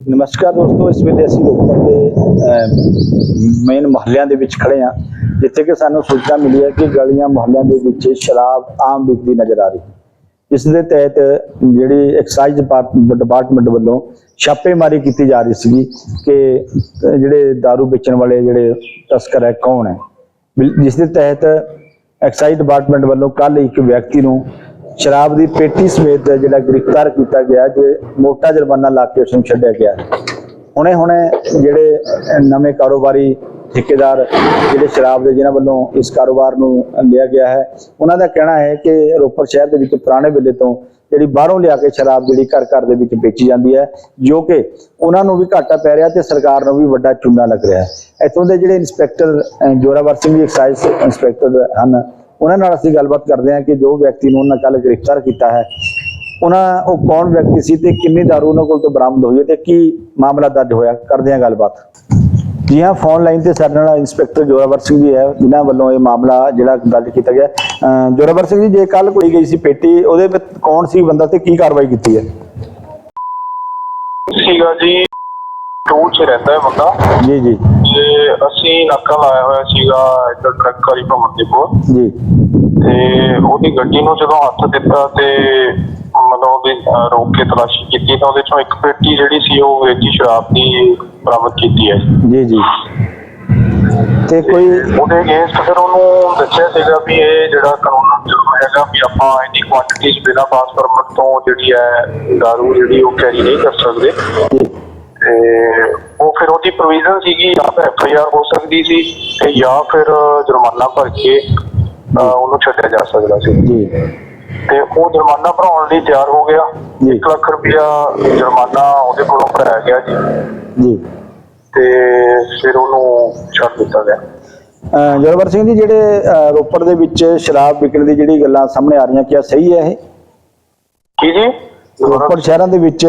ਨਮਸਕਾਰ ਦੋਸਤੋ, ਇਸ ਵੇਲੇ ਅਸੀਂ ਰੋਪੜ ਦੇ ਮੇਨ ਮੁਹੱਲਿਆਂ ਦੇ ਵਿੱਚ ਖੜੇ ਹਾਂ, ਜਿੱਥੇ ਕਿ ਸਾਨੂੰ ਸੂਚਨਾ ਮਿਲੀ ਹੈ ਕਿ ਗਲੀਆਂ ਮੁਹੱਲਿਆਂ ਦੇ ਵਿੱਚ ਸ਼ਰਾਬ ਆਮ ਵਿਕਦੀ ਨਜ਼ਰ ਆ ਰਹੀ ਹੈ। ਇਸ ਦੇ ਤਹਿਤ ਜਿਹੜੀ ਐਕਸਾਈਜ਼ ਡਿਪਾਰਟਮੈਂਟ ਡਿਪਾਰਟਮੈਂਟ ਵੱਲੋਂ ਛਾਪੇਮਾਰੀ ਕੀਤੀ ਜਾ ਰਹੀ ਸੀਗੀ ਕਿ ਜਿਹੜੇ दारू ਵੇਚਣ ਵਾਲੇ ਜਿਹੜੇ ਤਸਕਰ ਹੈ, ਕੌਣ ਹੈ? ਬਿਲ- ਜਿਸ ਦੇ ਤਹਿਤ ਐਕਸਾਈਜ਼ ਡਿਪਾਰਟਮੈਂਟ ਵੱਲੋਂ ਕੱਲ ਇੱਕ ਵਿਅਕਤੀ ਨੂੰ ਸ਼ਰਾਬ ਦੀ ਪੇਟੀ ਸਮੇਤ ਜਿਹੜਾ ਗ੍ਰਿਫਤਾਰ ਕੀਤਾ ਗਿਆ, ਜੇ ਮੋਟਾ ਜੁਰਮਾਨਾ ਲਾ ਕੇ ਉਸ ਨੂੰ ਛੱਡਿਆ ਗਿਆ। ਹੁਣੇ ਹੁਣੇ ਜਿਹੜੇ ਨਵੇਂ ਕਾਰੋਬਾਰੀ ਠੇਕੇਦਾਰ ਜਿਹੜੇ ਸ਼ਰਾਬ ਦੇ ਜਿਨ੍ਹਾਂ ਵੱਲੋਂ ਇਸ ਕਾਰੋਬਾਰ ਨੂੰ ਲਿਆ ਗਿਆ ਹੈ, ਉਹਨਾਂ ਦਾ ਕਹਿਣਾ ਹੈ ਕਿ ਰੋਪੜ ਸ਼ਹਿਰ ਦੇ ਵਿੱਚ ਪੁਰਾਣੇ ਵੇਲੇ ਤੋਂ ਜਿਹੜੀ ਬਾਹਰੋਂ ਲਿਆ ਕੇ ਸ਼ਰਾਬ ਜਿਹੜੀ ਘਰ ਘਰ ਦੇ ਵਿੱਚ ਵੇਚੀ ਜਾਂਦੀ ਹੈ, ਜੋ ਕਿ ਉਹਨਾਂ ਨੂੰ ਵੀ ਘਾਟਾ ਪੈ ਰਿਹਾ ਤੇ ਸਰਕਾਰ ਨੂੰ ਵੀ ਵੱਡਾ ਚੂਨਾ ਲੱਗ ਰਿਹਾ ਹੈ। ਇੱਥੋਂ ਦੇ ਜਿਹੜੇ inspector Zorawar Singh ji, excise inspector ਹਨ ਉਹਨਾਂ ਨਾਲ ਅਸੀਂ ਗੱਲਬਾਤ ਕਰਦੇ ਹਾਂ ਕਿ ਜੋ ਵਿਅਕਤੀ ਨੂੰ ਉਹਨਾਂ ਕੱਲ ਗ੍ਰਿਫਤਾਰ ਕੀਤਾ ਹੈ ਉਹਨਾਂ ਉਹ ਕੌਣ ਵਿਅਕਤੀ ਸੀ ਤੇ ਕਿੰਨੀ ਦਾਰੂ ਉਹਨਾਂ ਕੋਲ ਤੋਂ ਬਰਾਮਦ ਹੋਈ ਤੇ ਕੀ ਮਾਮਲਾ ਦਰਜ ਹੋਇਆ? ਕਰਦੇ ਹਾਂ ਗੱਲਬਾਤ। ਜੀ ਹਾਂ ਫੋਨ ਲਾਈਨ ਤੇ ਸਾਡੇ ਨਾਲ ਇੰਸਪੈਕਟਰ ਜੋਰਾਵਰ ਸਿੰਘ ਜੀ ਹੈ ਜਿਨ੍ਹਾਂ ਵੱਲੋਂ ਇਹ ਮਾਮਲਾ ਜਿਹੜਾ ਦਰਜ ਕੀਤਾ ਗਿਆ। ਜੋਰਾਵਰ ਸਿੰਘ ਜੀ ਜੇ ਕੱਲ ਕੋਈ ਗਈ ਸੀ ਪੇਟੀ ਉਹਦੇ ਵਿੱਚ ਕੌਣ ਸੀ ਬੰਦਾ ਤੇ ਕੀ ਕਾਰਵਾਈ ਕੀਤੀ ਹੈ? ਸੀਗਾ ਜੀ ਟੂ ਚ ਰਹਿੰਦਾ ਹੈ ਬੰਦਾ। ਜੀ ਜੀ। ਤੇ ਅਸੀਂ ਨਾਕਾ ਲਾਇਆ ਹੋਇਆ ਸੀਗਾ ਇੱਧਰ ਟਰੱਕ ਵਾਲੀ ਭਵਨ ਦੇ ਕੋਲ। ਜੀ। ਤੇ ਉਹਦੀ ਗੱਡੀ ਨੂੰ ਜਦੋਂ ਹੱਥ ਦਿੱਤਾ ਤੇ ਮਤਲਬ ਉਹਦੀ ਅਹ, ਰੋਕ ਕੇ ਤਲਾਸ਼ੀ ਕੀਤੀ ਤਾਂ ਉਹਦੇ ਚੋਂ ਇੱਕ ਪੇਟੀ ਜਿਹੜੀ ਸੀ ਉਹ ਵੇਚੀ ਸ਼ਰਾਬ ਦੀ ਬਰਾਮਦ ਕੀਤੀ ਹੈ। ਜੀ ਜੀ। ਤੇ ਕੋਈ ਉਹਦੇ ਅਗੇਂਸਟ ਫਿਰ ਉਹਨੂੰ ਦੱਸਿਆ ਸੀਗਾ ਵੀ ਇਹ ਜਿਹੜਾ ਕਾਨੂੰਨ ਜੁਰਮ ਹੈਗਾ ਵੀ ਆਪਾਂ ਇੰਨੀ ਕੁਆਂਟੀਟੀ ਬਿਨਾਂ ਪਾਸ ਪਰਮਿਟ ਤੋਂ ਜਿਹੜੀ ਹੈ ਦਾਰੂ ਜਿਹੜੀ ਉਹ ਕੈਰੀ ਨਹੀਂ ਕਰ ਸਕਦੇ। ਜੀ। ਤੇ ਉਹ ਫਿਰ ਉਹਦੀ ਪ੍ਰੋਵੀਜ਼ਨ ਸੀਗੀ ਜਾਂ ਤਾਂ ਐਫ ਆਈ ਆਰ ਹੋ ਸਕਦੀ ਸੀ ਤੇ ਜਾਂ ਫਿਰ ਜੁਰਮਾਨਾ ਭਰ ਕੇ ਅਹ, ਉਹਨੂੰ ਛੱਡਿਆ ਜਾ ਸਕਦਾ ਸੀ। ਜੀ। ਤੇ ਉਹ ਜੁਰਮਾਨਾ ਭਰਾਉਣ ਲਈ ਤਿਆਰ ਹੋ ਗਿਆ। ਜੀ। 1 ਲੱਖ ਰੁਪਇਆ ਜੁਰਮਾਨਾ ਉਹਦੇ ਕੋਲੋਂ ਭਰਾਇਆ ਗਿਆ ਜੀ। ਜੀ। ਤੇ ਫਿਰ ਉਹਨੂੰ ਛੱਡ ਦਿੱਤਾ ਗਿਆ। ਅਹ ਜੋਰਾਵਰ ਸਿੰਘ ਜੀ ਜਿਹੜੇ ਅਹ ਰੋਪੜ ਦੇ ਵਿੱਚ ਸ਼ਰਾਬ ਵਿਕਣ ਦੀ ਜਿਹੜੀ ਗੱਲਾਂ ਸਾਹਮਣੇ ਆ ਰਹੀਆਂ ਕਿਆ ਸਹੀ ਹੈ ਇਹ? ਕੀ ਜੀ? ਰੋਪੜ ਸ਼ਹਿਰਾਂ ਦੇ ਵਿੱਚ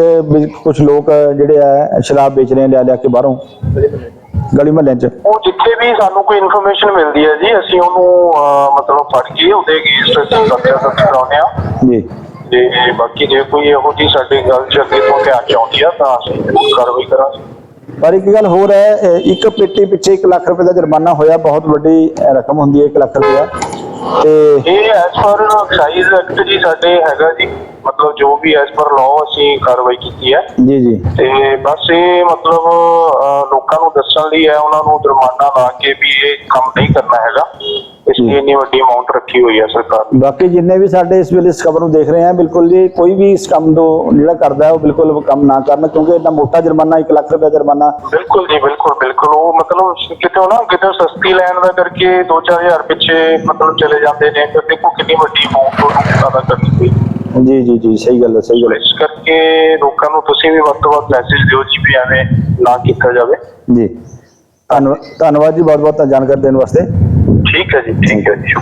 ਕੁਝ ਲੋਕ ਜਿਹੜੇ ਆ ਸ਼ਰਾਬ ਵੇਚ ਰਹੇ ਆ ਲਿਆ ਲਿਆ ਕੇ ਬਾਹਰੋਂ। ਗਲੀ ਮਹੱਲਿਆਂ 'ਚ। ਉਹ ਜਿੱਥੇ ਵੀ ਸਾਨੂੰ ਕੋਈ ਇਨਫੋਰਮੇਸ਼ਨ ਮਿਲਦੀ ਹੈ ਜੀ ਅਸੀਂ ਉਹਨੂੰ ਮਤਲਬ ਫੜ ਕੇ ਉਹਦੇ ਅਗੇਂਸਟ ਪਰਚਾ ਦਰਜ ਕਰਾਉਂਦੇ ਆ ਜੀ। ਤੇ ਬਾਕੀ ਜੇ ਕੋਈ ਇਹੋ ਜਿਹੀ ਸਾਡੀ ਗੱਲ ਚ ਅੱਗੇ ਤੋਂ ਧਿਆਨ ਚ ਆਉਂਦੀ ਆ ਤਾਂ ਅਸੀਂ ਕਾਰਵਾਈ ਕਰਾਂਗੇ। ਪਰ ਇੱਕ ਗੱਲ ਹੋਰ ਹੈ ਇੱਕ ਪੇਟੀ ਪਿੱਛੇ 1 ਲੱਖ ਰੁਪਏ ਦਾ ਜੁਰਮਾਨਾ ਹੋਇਆ ਬਹੁਤ ਵੱਡੀ ਰਕਮ ਹੁੰਦੀ ਹੈ 1 ਲੱਖ ਰੁਪਇਆ ਤੇ ਇਹ ਐਸ ਪਰ ਐਕਸਾਈਜ਼ ਐਕਟ ਜੀ ਸਾਡੇ ਹੈਗਾ ਜੀ। ਮਤਲਬ ਜੋ ਵੀ ਐਸ ਪਰ ਲਾਅ ਅਸੀਂ ਕਾਰਵਾਈ ਕੀਤੀ ਹੈ। ਜੀ ਜੀ। ਤੇ ਬਸ ਇਹ ਮਤਲਬ ਲੋਕਾਂ ਨੂੰ ਦੱਸਣ ਲਈ ਹੈ ਉਹਨਾਂ ਨੂੰ ਜੁਰਮਾਨਾ ਲਾ ਕੇ ਵੀ ਇਹ ਕੰਮ ਨਹੀਂ ਕਰਨਾ ਹੈਗਾ। ਇਸ ਲਈ ਇੰਨੀ ਵੱਡੀ ਅਮਾਉਂਟ ਰੱਖੀ ਹੋਈ ਹੈ ਸਰਕਾਰ ਨੇ। ਬਾਕੀ ਜਿੰਨੇ ਵੀ ਸਾਡੇ ਇਸ ਵੇਲੇ ਇਸ ਖਬਰ ਨੂੰ ਦੇਖ ਰਹੇ ਆ ਬਿਲਕੁਲ ਜੀ ਕੋਈ ਵੀ ਇਸ ਕੰਮ ਤੋਂ ਜਿਹੜਾ ਕਰਦਾ ਹੈ ਉਹ ਬਿਲਕੁਲ ਕੰਮ ਨਾ ਕਰਨ ਕਿਉਂਕਿ ਇੰਨਾ ਮੋਟਾ ਜੁਰਮਾਨਾ 1 ਲੱਖ ਰੁਪਏ ਜੁਰਮਾਨਾ ਬਿਲਕੁਲ ਜੀ ਬਿਲਕੁਲ ਬਿਲਕੁਲ। ਉਹ ਮਤਲਬ ਕਿਤੇ ਨਾ ਕਿਤੇ ਸਸਤੀ ਲੈਣ ਦਾ ਕਰਕੇ 2-4000 ਪਿੱਛੇ ਮਤਲਬ ਚਲੇ ਜਾਂਦੇ ਨੇ ਫਿਰ ਦੇਖੋ ਕਿੰਨੀ ਵੱਡੀ ਅਮਾਉਂਟ ਉਹਨੂੰ ਅਦਾ ਕਰਨੀ ਪਈ ਜੀ ਜੀ ਜੀ ਸਹੀ ਗੱਲ ਹੈ ਸਹੀ ਗੱਲ ਹੈ। ਇਸ ਕਰਕੇ ਲੋਕਾਂ ਨੂੰ ਤੁਸੀਂ ਵੀ ਵੱਧ ਤੋਂ ਵੱਧ ਮੈਸੇਜ ਦਿਓ ਜੀ ਵੀ ਐਵੇਂ ਨਾ ਕੀਤਾ ਜਾਵੇ। ਜੀ। ਧੰਨਵਾਦ ਧੰਨਵਾਦ ਜੀ ਬਹੁਤ ਬਹੁਤ ਜਾਣਕਾਰੀ ਦੇਣ ਵਾਸਤੇ। ਠੀਕ ਹੈ ਜੀ ਠੀਕ ਹੈ ਜੀ।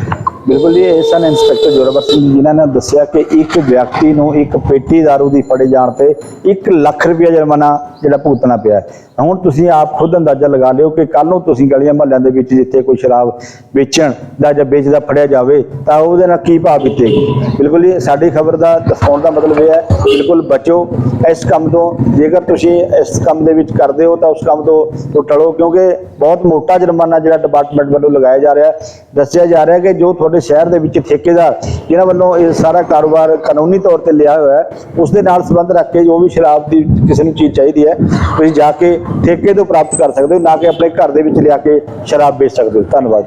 ਬਿਲਕੁਲ ਜੀ, ਇਹ ਸਨ ਇੰਸਪੈਕਟਰ ਜੋਰਾਵਰ ਸਿੰਘ ਜਿਨ੍ਹਾਂ ਨੇ ਦੱਸਿਆ ਕਿ ਇੱਕ ਵਿਅਕਤੀ ਨੂੰ ਇੱਕ ਪੇਟੀ दारू ਦੀ ਫੜੇ ਜਾਣ ਤੇ 1 ਲੱਖ ਰੁਪਇਆ ਜੁਰਮਾਨਾ ਜਿਹੜਾ ਭੁਗਤਣਾ ਪਿਆ ਹੁਣ ਤੁਸੀਂ ਆਪ ਖੁਦ ਅੰਦਾਜ਼ਾ ਲਗਾ ਲਿਓ ਕਿ ਕੱਲ ਨੂੰ ਤੁਸੀਂ ਗਲੀਆਂ ਮਹੱਲਿਆਂ ਦੇ ਵਿੱਚ ਜਿੱਥੇ ਕੋਈ ਸ਼ਰਾਬ ਵੇਚਣ ਦਾ ਜਾਂ ਵੇਚਦਾ ਫੜਿਆ ਜਾਵੇ, ਤਾਂ ਉਹਦੇ ਨਾਲ ਕੀ ਭਾਅ ਬੀਤੇਗੀ? ਬਿਲਕੁਲ ਜੀ, ਸਾਡੀ ਖਬਰ ਦਾ ਦਿਖਾਉਣ ਦਾ ਮਤਲਬ ਇਹ ਹੈ, ਬਿਲਕੁਲ ਬਚੋ। ਇਸ ਕੰਮ ਤੋਂ ਜੇਕਰ ਤੁਸੀਂ ਇਸ ਕੰਮ ਦੇ ਵਿੱਚ ਕਰਦੇ ਹੋ, ਤਾਂ ਉਸ ਕੰਮ ਤੋਂ ਤੋਂ ਟਲੋ, ਕਿਉਂਕਿ ਬਹੁਤ ਮੋਟਾ ਜੁਰਮਾਨਾ ਜਿਹੜਾ ਡਿਪਾਰਟਮੈਂਟ ਵੱਲੋਂ ਲਗਾਇਆ ਜਾ ਰਿਹਾ ਦੱਸਿਆ ਜਾ ਰਿਹਾ ਕਿ ਜੋ ਤੁਹਾਡੇ ਸ਼ਹਿਰ ਦੇ ਵਿੱਚ ਠੇਕੇਦਾਰ ਜਿਹਨਾਂ ਵੱਲੋਂ ਇਹ ਸਾਰਾ ਕਾਰੋਬਾਰ ਕਾਨੂੰਨੀ ਤੌਰ ਤੇ ਲਿਆ ਹੋਇਆ ਹੈ, ਉਸ ਦੇ ਨਾਲ ਸੰਬੰਧ ਰੱਖ ਕੇ ਜੋ ਵੀ ਸ਼ਰਾਬ ਦੀ ਕਿਸੇ ਨੂੰ ਚੀਜ਼ ਚਾਹੀਦੀ ਹੈ, ਤੁਸੀਂ ਜਾ ਕੇ ਠੇਕੇ ਤੋਂ ਪ੍ਰਾਪਤ ਕਰ ਸਕਦੇ ਹੋ, ਨਾ ਕਿ ਆਪਣੇ ਘਰ ਦੇ ਵਿੱਚ ਲਿਆ ਕੇ ਸ਼ਰਾਬ ਵੇਚ ਸਕਦੇ ਹੋ। ਧੰਨਵਾਦ।